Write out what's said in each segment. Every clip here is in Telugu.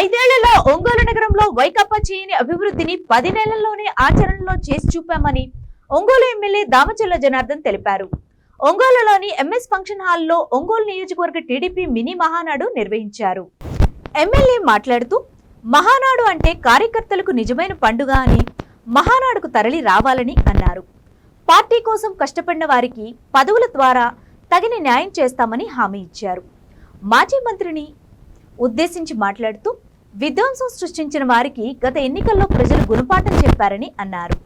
ఐదేళ్ళలో ఒంగోలు నగరంలో వైకప్ప చేయని అభివృద్ధిని పది నెలల్లోనే ఆచరణలో చేసి చూపామని ఒంగోలు ఎమ్మెల్యే దామచల్ల జనార్దన్ తెలిపారు. ఒంగోలులోని ఎంఎస్ ఫంక్షన్ హాల్లో ఒంగోలు నియోజకవర్గ టీడీపీ మినీ మహానాడు నిర్వహించారు. ఎమ్మెల్యే మాట్లాడుతూ మహానాడు అంటే కార్యకర్తలకు నిజమైన పండుగ అని మహానాడుకు తరలి రావాలని అన్నారు. పార్టీ కోసం కష్టపడిన వారికి పదవుల ద్వారా తగిన న్యాయం చేస్తామని హామీ ఇచ్చారు. మాజీ మంత్రిని ఉద్దేశించి మాట్లాడుతూ విధ్వంసం సృష్టించిన వారికి గత ఎన్నికల్లో ప్రజలు గుణపాఠం చెప్పారని అన్నారు.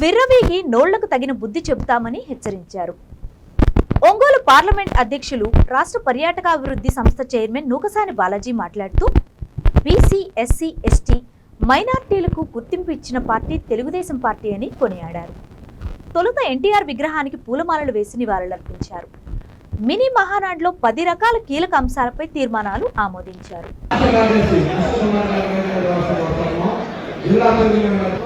విర్రవీగి నోళ్ళకు తగిన బుద్ధి చెబుతామని హెచ్చరించారు. ఒంగోలు పార్లమెంట్ అధ్యక్షులు రాష్ట్ర పర్యాటకాభివృద్ధి సంస్థ చైర్మన్ నూకసాని బాలాజీ మాట్లాడుతూ బీసీ ఎస్సీ ఎస్టీ మైనార్టీలకు గుర్తింపు ఇచ్చిన పార్టీ తెలుగుదేశం పార్టీ అని కొనియాడారు. తొలుత ఎన్టీఆర్ విగ్రహానికి పూలమాలలు వేసి నివాళులర్పించారు. మినీ మహానాడులో పది రకాల కీలక అంశాలపై తీర్మానాలు ఆమోదించారు. కార్యదర్శి కావాలి గారి మీద రాష్ట్ర వార్తాలను జిల్లా ప్రతినిధులు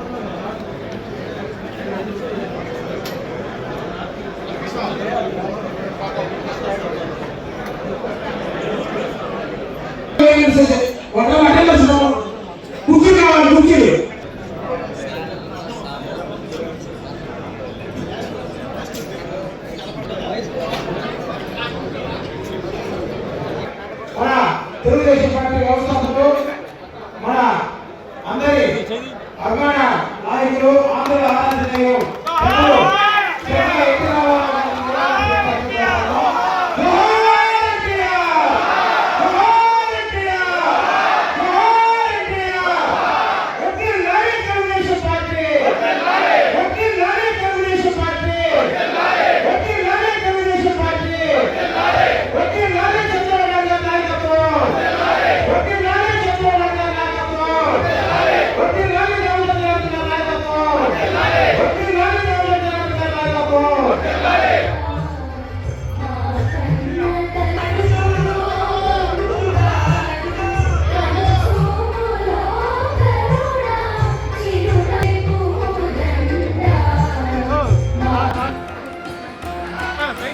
కుర్చీ కావాలి కుర్చీ మన తెలుగుదేశం పార్టీ వ్యవస్థాపకులు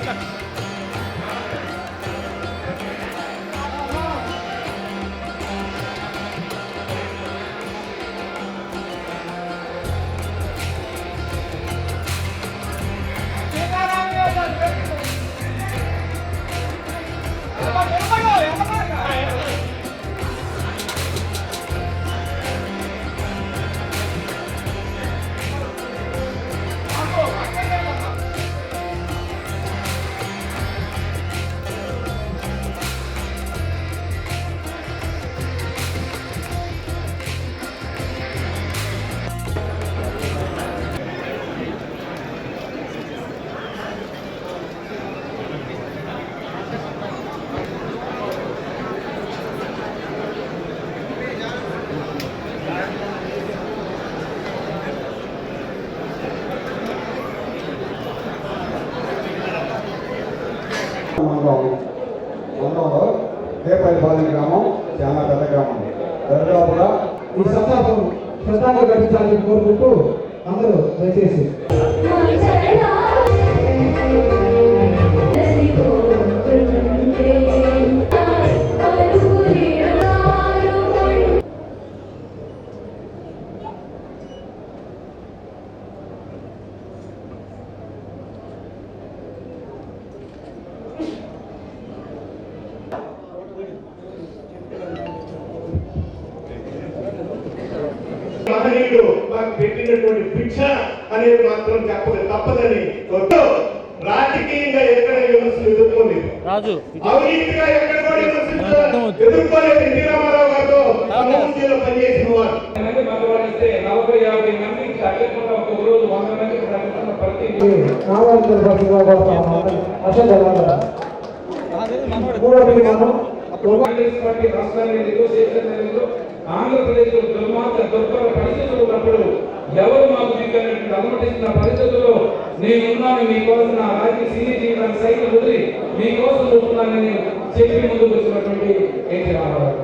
మండలం మండలంలో గ్రామం మహనీయుడు మాకు పెట్టినటువంటి భిక్ష అనేది మాత్రం చెప్పదు తప్పదని. రాజకీయంగా ఎక్కడ విమర్శలు ఎదుర్కోలేదు. రాజు అవినీతిగా ఎక్కడ కూడా విమర్శలు. ఎదుర్కోలేదు. ఎన్టీ రామారావు గారితో కమ్యూనిటీలో పనిచేసిన వారు. నలభై యాభై మంది తగ్గకుండా ఒక రోజు వంద మంది ప్రతి. మూడో పార్టీ రాష్ట్రాన్ని నెగోసియేషన్ అనేది ఆంధ్రప్రదేశ్లో దుర్మార్గ దుర్భర పరిస్థితులు ఉన్నప్పుడు ఎవరు మాకు దిక్కనటువంటి అనుమతిస్తున్న పరిస్థితుల్లో నేనున్నాను మీకోసం నా రాజకీయ సినీ జీవితాన్ని సైతం వదిలి మీకోసం చూస్తున్నానని చెప్పి ముందుకు వచ్చినటువంటి ఎన్టీ రామారావు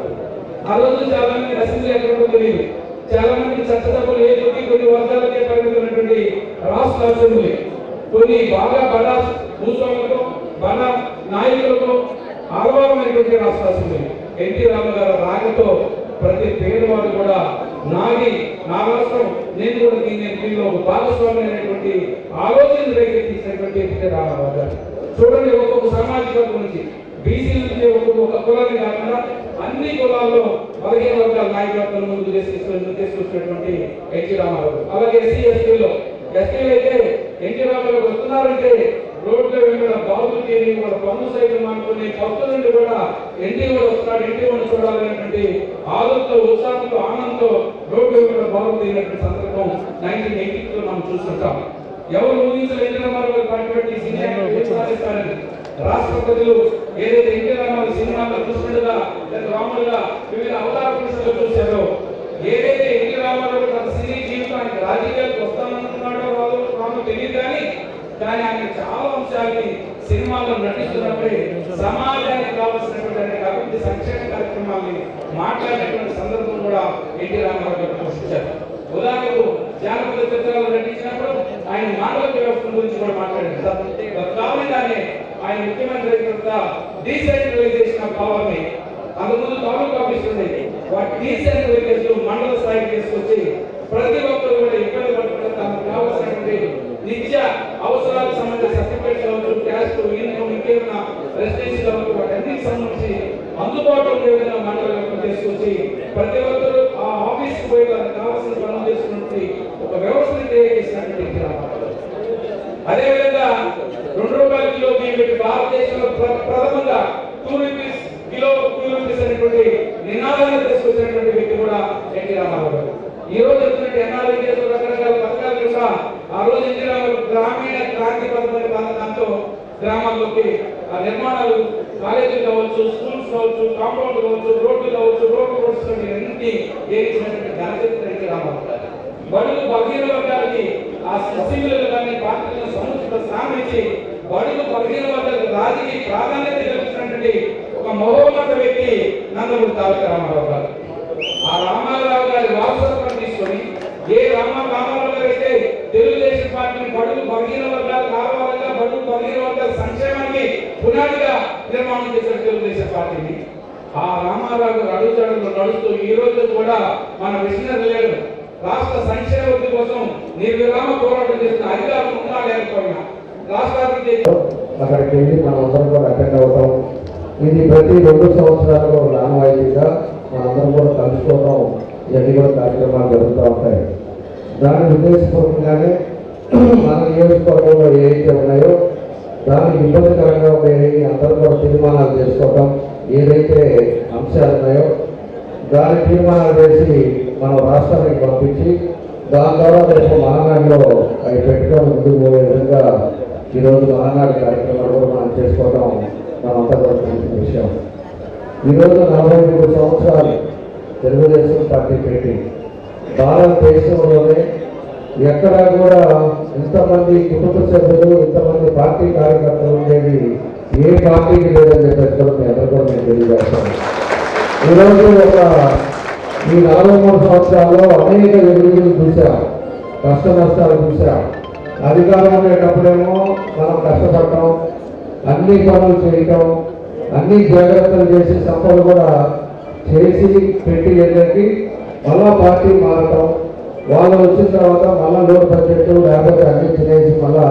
ఆ రోజు చాలా మంది అసెంబ్లీ ఎక్కడ తెలియదు. చాలా మంది చట్టసభలు ఏ కొన్ని కొన్ని వర్గాలకే పరిమితమైనటువంటి రాష్ట్ర అసెంబ్లీ కొన్ని బాగా బడా భూస్వాములతో బడా నాయకులతో ఆలవారమైనటువంటి రాష్ట్ర అసెంబ్లీ ఎన్టీ రామారావు రాగతో ప్రతి పేదవాడు కూడా నాది నా రాష్ట్రం నేను కూడా దీన్ని దీనిలో ఒక భాగస్వామి అనేటువంటి ఆలోచన రేకెత్తించినటువంటి ఎన్టీ చూడండి ఒక్కొక్క సామాజిక గురించి బీసీ నుంచి ఒక్కొక్క ఒక కులాన్ని కాకుండా అన్ని కులాల్లో పదిహేను వర్గాల నాయకత్వం ముందు తీసుకొచ్చి తీసుకొచ్చినటువంటి ఎన్టీ రామారావు అలాగే ఎస్సీ ఎస్టీలో ఎస్టీలు అయితే ఎన్టీ రామారావు వస్తున్నారంటే రోడ్ల వెంబడ బాబు చేరి వాళ్ళ పన్ను సైతం అనుకుని కొత్త నుండి కూడా ఎన్టీ వాడు వస్తున్నాడు ఎన్టీ వాడు చూడాలనేటువంటి ఆలోచనతో ఉత్సాహంతో ఆనందంతో రోడ్ల వెంబడ బాబు తీరినటువంటి సందర్భం నైన్టీన్ ఎయిటీలో మనం చూస్తుంటాం. ఎవరు ఊహించలేదు ఎన్టీ రామారావు పట్టుబట్టి సినిమా రాష్ట్ర ప్రజలు ఏదైతే ఎన్టీ రామారావు సినిమాలో కృష్ణుడుగా లేదా రాముడుగా వివిధ అవతార పురుషులు చూశారో ఏదైతే ఎన్టీ రామారావు తన సినీ జీవితానికి రాజకీయాలకు వస్తాననుకున్నాడో రాదో రామో తెలియదు కానీ కానీ ఆయన చాలా అంశాలని సినిమాలో నటిస్తున్నప్పుడే సమాజానికి కావాల్సినటువంటి అనేక అభివృద్ధి సంక్షేమ కార్యక్రమాల్ని మాట్లాడేటువంటి సందర్భం కూడా ఎన్టీ రామారావు గారు పోషించారు. ఉదాహరణకు జానపద చిత్రాలు నటించినప్పుడు ఆయన మానవ వ్యవస్థ గురించి కూడా మాట్లాడారు. కావాలంటే ఆయన ముఖ్యమంత్రి అయిన డీసెంట్రలైజేషన్ ఆఫ్ పవర్ని అంతకుముందు తాలూకు ఆఫీస్ ఉండేది. వాటి డీసెంట్రలైజేషన్ మండల స్థాయికి తీసుకొచ్చి ప్రతి ఒక్కరు కూడా ఇబ్బంది పడుతున్న తమకు కావాల్సినటువంటి నిత్య అవసరాలకు సంబంధించిన సర్టిఫికేట్స్ కావచ్చు క్యాస్ట్ ఇన్కమ్ ఇంకేమైనా రెసిడెన్సీ కావచ్చు వాటన్నిటికి సంబంధించి అందుబాటులో ఉండే విధంగా మాట్లాడాలని తీసుకొచ్చి ప్రతి ఒక్కరు ఆ ఆఫీస్కి పోయి వాళ్ళకి కావాల్సిన పనులు చేసుకున్నటువంటి ఒక వ్యవస్థను క్రియేట్ చేసినటువంటి అదేవిధంగా రెండు రూపాయల కిలో బియ్యం పెట్టి భారతదేశంలో ప్రథమంగా two rupees kilo two rupees అనేటువంటి నినాదాన్ని తీసుకొచ్చినటువంటి వ్యక్తి కూడా ఎన్టీ రామారావు గారు. ఈ రోజు వచ్చినట్టు ఎన్ఆర్ఐ రకరకాల పథకాలు కూడా ఆ రోజు ఎన్టీ గ్రామీణ క్రాంతి పథకం దాంతో గ్రామాల్లోకి ఆ నిర్మాణాలు కాలేజీలు కావచ్చు స్కూల్స్ కావచ్చు కాంపౌండ్ కావచ్చు రోడ్లు కావచ్చు రోడ్లు రోడ్స్ అన్ని ఏరించినటువంటి ఘనచరిత్ర ఎన్టీ రామారావు బడుగు బలహీన వర్గాలకి ఆ ససివులకు కానీ పార్టీలను సముచిత స్థానం ఇచ్చి బడుగు బలహీన వర్గాలకు రాజకీయ ప్రాధాన్యత కల్పించినటువంటి ఒక మహోన్నత వ్యక్తి నందమూరి తారక రామారావు గారు. ఆ రామారావు గారి వారసత్వం తీసుకొని ఏ రామ రామారావు గారు అయితే తెలుగుదేశం పార్టీని బడుగు బలహీన వర్గాలు కావాలంగా బడుగు బలహీన వర్గాల సంక్షేమానికి పునాదిగా నిర్మాణం చేసిన తెలుగుదేశం పార్టీని. ఆ రామారావు గారు అడుగుజాడలు నడుస్తూ ఈ రోజు కూడా మన విషయం లేడు రాష్ట్ర సంక్షేమ వృద్ధి కోసం నిర్విరామ పోరాటం చేసిన అధికారులు ఉన్నా లేకపోయినా రాష్ట్రానికి అక్కడికి వెళ్ళి మనం అందరం కూడా అటెండ్ అవుతాం. ఇది ప్రతి రెండు సంవత్సరాలలో నానవాయితీగా మనందరం కూడా కలుసుకోవడం ఇవన్నీ కూడా కార్యక్రమాలు జరుగుతూ ఉంటాయి. దాని ఉద్దేశపూర్వకంగానే మన నియోజకవర్గంలో ఏవైతే ఉన్నాయో దానికి ఇబ్బందికరంగా ఉండేవి అందరూ కూడా తీర్మానాలు చేసుకోవడం ఏదైతే అంశాలు ఉన్నాయో దాని తీర్మానాలు చేసి మనం రాష్ట్రానికి పంపించి దాని ద్వారా రేపు మహానాడులో అవి పెట్టుకొని ముందుకు పోయే విధంగా ఈరోజు మహానాడు కార్యక్రమాలు కూడా మనం చేసుకోవడం మనంతా కూడా తెలిసిన విషయం ఈరోజు నలభై మూడు సంవత్సరాలు తెలుగుదేశం పార్టీ పెట్టి భారతదేశంలోనే ఎక్కడా కూడా ఇంతమంది కుటుంబ సభ్యులు ఇంతమంది పార్టీ కార్యకర్తలు ఉండేది ఏ పార్టీకి లేదని చెప్పేసి కూడా మీ అందరూ కూడా నేను తెలియజేస్తాను. ఈరోజు ఒక ఈ నాలుగు మూడు సంవత్సరాల్లో అనేక ఎదురులు చూసాం కష్ట నష్టాలు చూసాం అధికారం ఉండేటప్పుడేమో మనం కష్టపడటం అన్ని పనులు చేయటం అన్ని జాగ్రత్తలు చేసి సంపద కూడా చేసి పెట్టి వెళ్ళకి మళ్ళా పార్టీ మారటం వాళ్ళు వచ్చిన తర్వాత మళ్ళా లోడ్ బడ్జెట్ లేకపోతే అన్ని తినేసి మళ్ళా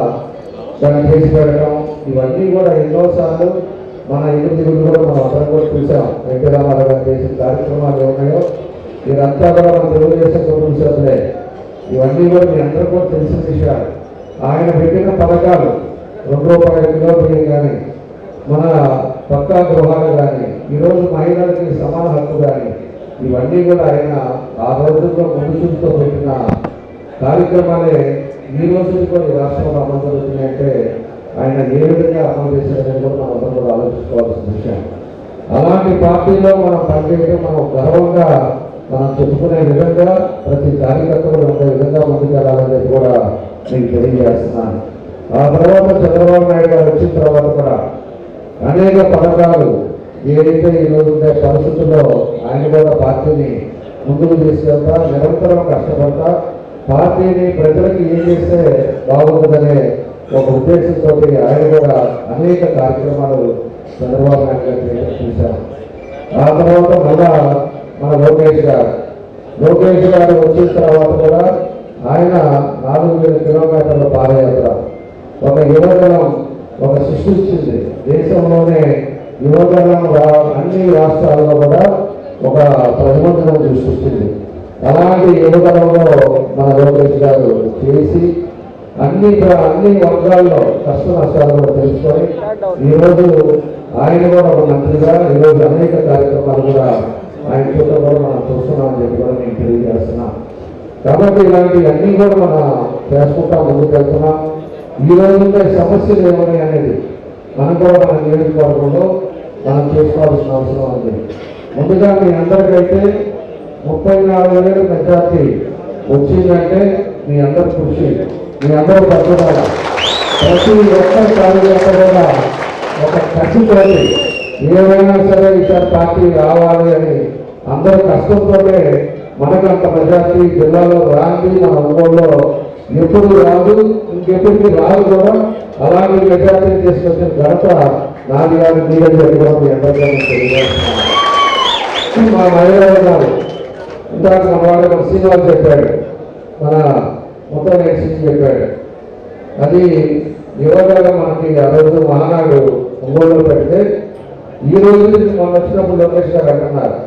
దాన్ని చేసి పెట్టడం ఇవన్నీ కూడా ఎన్నోసార్లు మన ఇల్లు కూడా మనం అందరం కూడా చూసాం. వెంకట రామారావు గారు చేసిన కార్యక్రమాలు ఏమున్నాయో? ఇదంతా కూడా మన తెలుగుదేశం కుటుంబ సభ్యులే. ఇవన్నీ కూడా మీ అందరూ కూడా తెలిసిన విషయాలు. ఆయన పెట్టిన పథకాలు రెండు రూపాయల కిలో బియ్యం కానీ మన పక్కా గృహాలు కానీ ఈరోజు మహిళలకి సమాన హక్కు కానీ ఇవన్నీ కూడా ఆయన ఆ రోజుల్లో మనుషులతో పెట్టిన కార్యక్రమాలే ఈ రోజులు కూడా ఈ రాష్ట్రంలో అమలు జరుగుతున్నాయంటే ఆయన ఏ విధంగా అమలు చేశారని కూడా మనం అందరూ ఆలోచించుకోవాల్సిన విషయం. అలాంటి పార్టీలో మనం పనిచేయడం మనం గర్వంగా మనం చెప్పుకునే విధంగా ప్రతి కార్యకర్తలు ఉండే విధంగా ముందుకెళ్ళాలని కూడా మీకు తెలియజేస్తున్నాను. ఆ తర్వాత చంద్రబాబు నాయుడు గారు వచ్చిన తర్వాత కూడా అనేక పథకాలు ఏదైతే ఈరోజు ఉండే పరిస్థితుల్లో ఆయన కూడా పార్టీని ముందుకు తీసుకెళ్తా నిరంతరం కష్టపడతా పార్టీని ప్రజలకు ఏం చేస్తే బాగుంటుందనే ఒక ఉద్దేశంతో ఆయన కూడా అనేక కార్యక్రమాలు చంద్రబాబు నాయుడు గారు చూశారు. ఆ తర్వాత మళ్ళా మన లోకేష్ గారు. లోకేష్ గారు వచ్చిన తర్వాత కూడా ఆయన నాలుగు వేల కిలోమీటర్ల పాదయాత్ర. ఒక యువజనం ఒక సృష్టించింది దేశంలోనే యువజనం అన్ని రాష్ట్రాల్లో కూడా ఒక ప్రతిబంధనం సృష్టించింది. అలాంటి యువతరంలో మన లోకేష్ గారు చేసి అన్ని అన్ని వర్గాల్లో కష్ట నష్టాలు కూడా తెలుసుకొని ఈరోజు ఆయన కూడా ఒక మంత్రిగా ఈరోజు అనేక కార్యక్రమాలు కూడా ఆయన చూడటం కూడా మనం చూస్తున్నామని చెప్పి కూడా నేను తెలియజేస్తున్నాం. కాబట్టి ఇలాంటివన్నీ కూడా మనం చేసుకుంటా ముందుకు వెళ్తున్నాం. ఈ రోజు సమస్యలు ఏమని అనేది మనం కూడా మన నియోజకవర్గంలో మనం చేసుకోవాల్సిన అవసరం ఉంది. ముందుగా మీ అందరికైతే ముప్పై నాలుగు వేలు మెజార్టీ వచ్చిందంటే మీ అందరి కృషి. మీ అందరూ పట్టుదల. ప్రతి ఒక్క కార్యకర్త కూడా ఒక కసితోటి ఏమైనా సరే ఈసారి పార్టీ రావాలి అని అందరూ కష్టంతోనే మనకు అంత మెజార్టీ జిల్లాలో రాంది మన ఊళ్ళో ఎప్పుడు రాదు ఇంకెప్పటికీ రాదు కూడా అలాగే మెజార్టీ తీసుకొచ్చిన ఘనత నాన్నగారు గారి మీరే ఎంతగానో మీ మా మహిళలు గారు ఇందాక మన వాడు మన శ్రీనివాస్ చెప్పాడు మన మొత్తం నేర్చి చెప్పాడు అది యువతగా మనకి ఆ రోజు మహానాడు ఒంగోలు పెడితే ఈ రోజు నుంచి మొన్న వచ్చినప్పుడు లోకేష్ గారు అంటున్నారు.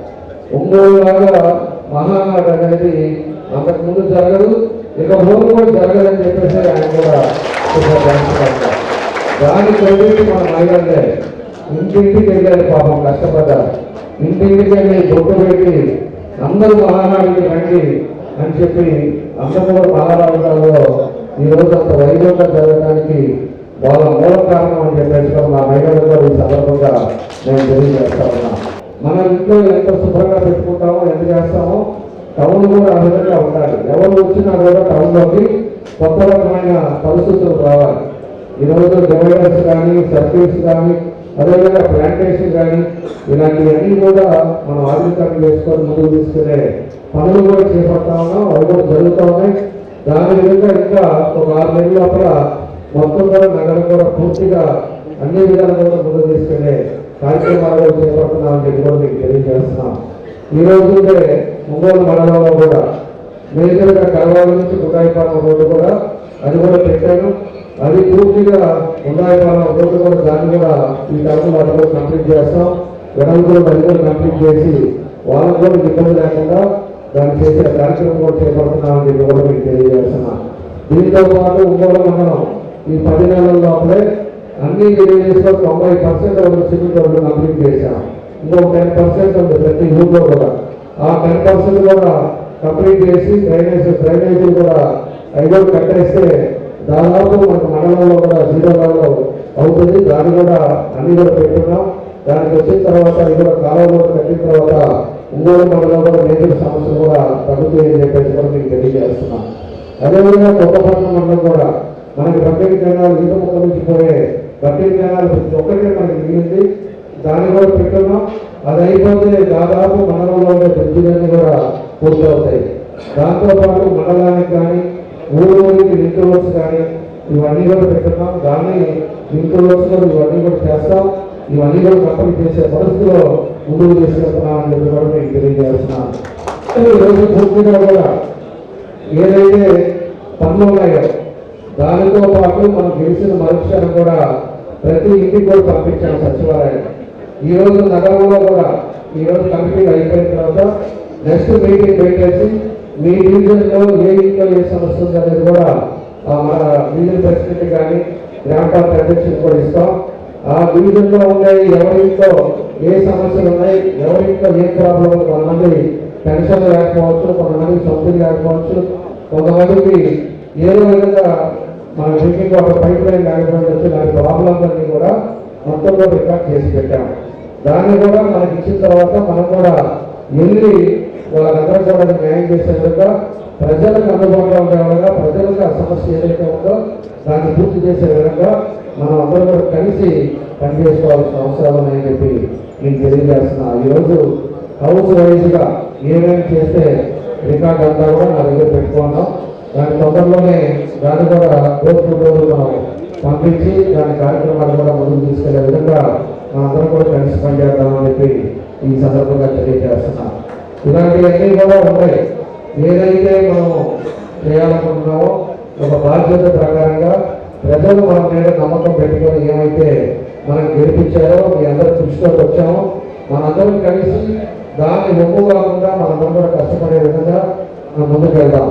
ఒంగోలు లాగా మహానాడు అనేది అంతకుముందు జరగదు ఇక భూమి కూడా జరగదని చెప్పేసి ఆయన కూడా చెప్పారు. థాంక్స్ దాని క్రెడిట్ మన మహిళలే ఇంటింటికి వెళ్ళారు పాపం కష్టపడ్డారు. ఇంటింటికి వెళ్ళి బొట్టు పెట్టి అందరూ మహానాడికి రండి అని చెప్పి అందరూ మహారాజులలో ఈరోజు రోజు అంత వైభవంగా జరగడానికి వాళ్ళ మూల కారణం అని చెప్పేసి నా మహిళలతో ఈ సందర్భంగా నేను తెలియజేస్తా ఉన్నా. మన ఇంట్లో ఎంత శుభ్రంగా పెట్టుకుంటామో ఎంత చేస్తామో టౌన్ కూడా ఆ విధంగా ఉండాలి. ఎవరు వచ్చినా కూడా టౌన్లోకి కొత్త రకమైన పరిస్థితులు రావాలి. ఈరోజు డివైడర్స్ కానీ సర్కిల్స్ కానీ అదేవిధంగా ప్లాంటేషన్ కానీ ఇలాంటివన్నీ కూడా మనం ఆధునికంగా చేసుకొని ముందుకు తీసుకునే పనులు కూడా చేపడతా ఉన్నాం. అవి కూడా జరుగుతూ ఉన్నాయి. దాని విధంగా ఇంకా ఒక ఆరు నెలల లోపల మొత్తం కూడా నగరం కూడా పూర్తిగా అన్ని విధాలుగా కూడా ముందుకు తీసుకునే కార్యక్రమాలు చేపడుతున్నామని కూడా మీకు తెలియజేస్తున్నాం. ఈ రోజు ఒంగోలు మండలంలో కూడా మేజర్గా కలవాల నుంచి గుడాయిపాలెం రోడ్డు కూడా అది కూడా పెట్టాను. అది పూర్తిగా గుడాయిపాలెం రోడ్డు కూడా దాన్ని కూడా ఈ టైంలో వాళ్ళు కూడా కంప్లీట్ చేస్తాం. వెడల్పు కూడా అది కూడా కంప్లీట్ చేసి వాళ్ళకు కూడా ఇబ్బంది లేకుండా దాన్ని చేసే కార్యక్రమం కూడా చేపడుతున్నామని చెప్పి కూడా మీకు తెలియజేస్తున్నా. దీంతో పాటు ఒంగోలు మండలం ఈ పది నెలల లోపలే అన్ని విలేజెస్ తొంభై పర్సెంట్ సిమెంట్ రోడ్లు కంప్లీట్ చేశాం. ఇంకో టెన్ పర్సెంట్ ఉంది ప్రతి ఊర్లో కూడా. ఆ టెన్ పర్సెంట్ కూడా కంప్లీట్ చేసి డ్రైనేజ్ డ్రైనేజీలు కూడా ఐదో కట్టేస్తే దాదాపు మనకు మండలంలో కూడా జీరో లెవెల్ అవుతుంది. దాన్ని కూడా అన్ని కూడా పెట్టున్నాం దానికి వచ్చిన తర్వాత ఇది కూడా కాలంలో కట్టిన తర్వాత ఒంగోలు మండలంలో కూడా మేజర్ సమస్యలు కూడా తగ్గుతాయని చెప్పేసి కూడా మీకు తెలియజేస్తున్నాం. అదేవిధంగా కొత్తపట్నం మండలం కూడా మనకి బకెట్ కెనాల్ ఈత ముక్క నుంచి పోయే బకెట్ కెనాల్ ప్రతి ఒక్కటే మనకి మిగిలింది. దాన్ని కూడా పెట్టున్నాం అది అయిపోతే దాదాపు మండలంలో ఉండే బ్రిడ్జిలన్నీ కూడా పూర్తవుతాయి. దాంతో పాటు మండలానికి కానీ ఊరికి లింక్ రోడ్స్ కానీ ఇవన్నీ కూడా పెట్టున్నాం దాన్ని లింక్ రోడ్స్ ఇవన్నీ కూడా చేస్తాం. ఇవన్నీ కూడా కంప్లీట్ చేసే పరిస్థితిలో ముందుకు తీసుకెళ్తున్నామని చెప్పి కూడా మీకు తెలియజేస్తున్నాను. ఈరోజు పూర్తిగా కూడా ఏదైతే పనులు ఉన్నాయో దానితో పాటు మనం గెలిచిన మరుక్షణం కూడా ప్రతి ఇంటికి కూడా పంపించాం సచివాలయం ఈ రోజు నగరంలో కూడా ఈ రోజు అయిపోయిన తర్వాత నెక్స్ట్ మీటింగ్ పెట్టేసి మీ డివిజన్లో ఏ ఇంట్లో ఏ సమస్య ఉంది అనేది కూడా మన డివిజన్ ప్రెసిడెంట్ కానీ గ్రామ పంచాయతీ అధ్యక్షులు కూడా ఇస్తాం. ఆ డివిజన్లో ఉండే ఎవరింట్లో ఏ సమస్యలు ఉన్నాయి ఎవరింట్లో ఏ ప్రాబ్లం ఉంది కొంతమంది పెన్షన్ లేకపోవచ్చు కొంతమందికి సొంతం లేకపోవచ్చు కొంతమందికి ఏదో విధంగా మన డ్రింకింగ్ వాటర్ పైప్ లైన్ లేకపోవచ్చు దాని ప్రాబ్లమ్స్ అన్ని కూడా మొత్తంలో రికార్డ్ చేసి పెట్టాము దాన్ని కూడా మనకి ఇచ్చిన తర్వాత మనం కూడా వెళ్ళి వాళ్ళందరూ కూడా న్యాయం చేసే విధంగా ప్రజలకు అందుబాటులో ఉండే విధంగా ప్రజలకు ఆ సమస్య ఏదైతే ఉందో దాన్ని పూర్తి చేసే విధంగా మనం అందరూ కూడా కలిసి పనిచేసుకోవాల్సిన అవసరాలు అని చెప్పి నేను తెలియజేస్తున్నా. ఈరోజు హౌస్ వైజ్గా ఏమేమి చేస్తే రికార్డ్ అంతా కూడా నా దగ్గర పెట్టుకున్నాం. దాని తొందరలోనే దాన్ని కూడా రోజు రోజు మనం పంపించి దాని కార్యక్రమాలు కూడా ముందుకు తీసుకెళ్ళే విధంగా మనందరం కూడా కలిసి పనిచేద్దామని చెప్పి ఈ సందర్భంగా తెలియజేస్తున్నాం. ఇలాంటివన్నీ కూడా ఉన్నాయి ఏదైతే మనం చేయాలనుకుంటున్నామో ఒక బాధ్యత ప్రకారంగా ప్రజలు మన మీద నమ్మకం పెట్టుకొని ఏమైతే మనం గెలిపించారో మీ అందరి దృష్టిలోకి వచ్చామో మనందరం కలిసి దాన్ని ఒప్పు కాకుండా మనందరం కూడా కష్టపడే విధంగా మనం ముందుకు వెళ్దాం.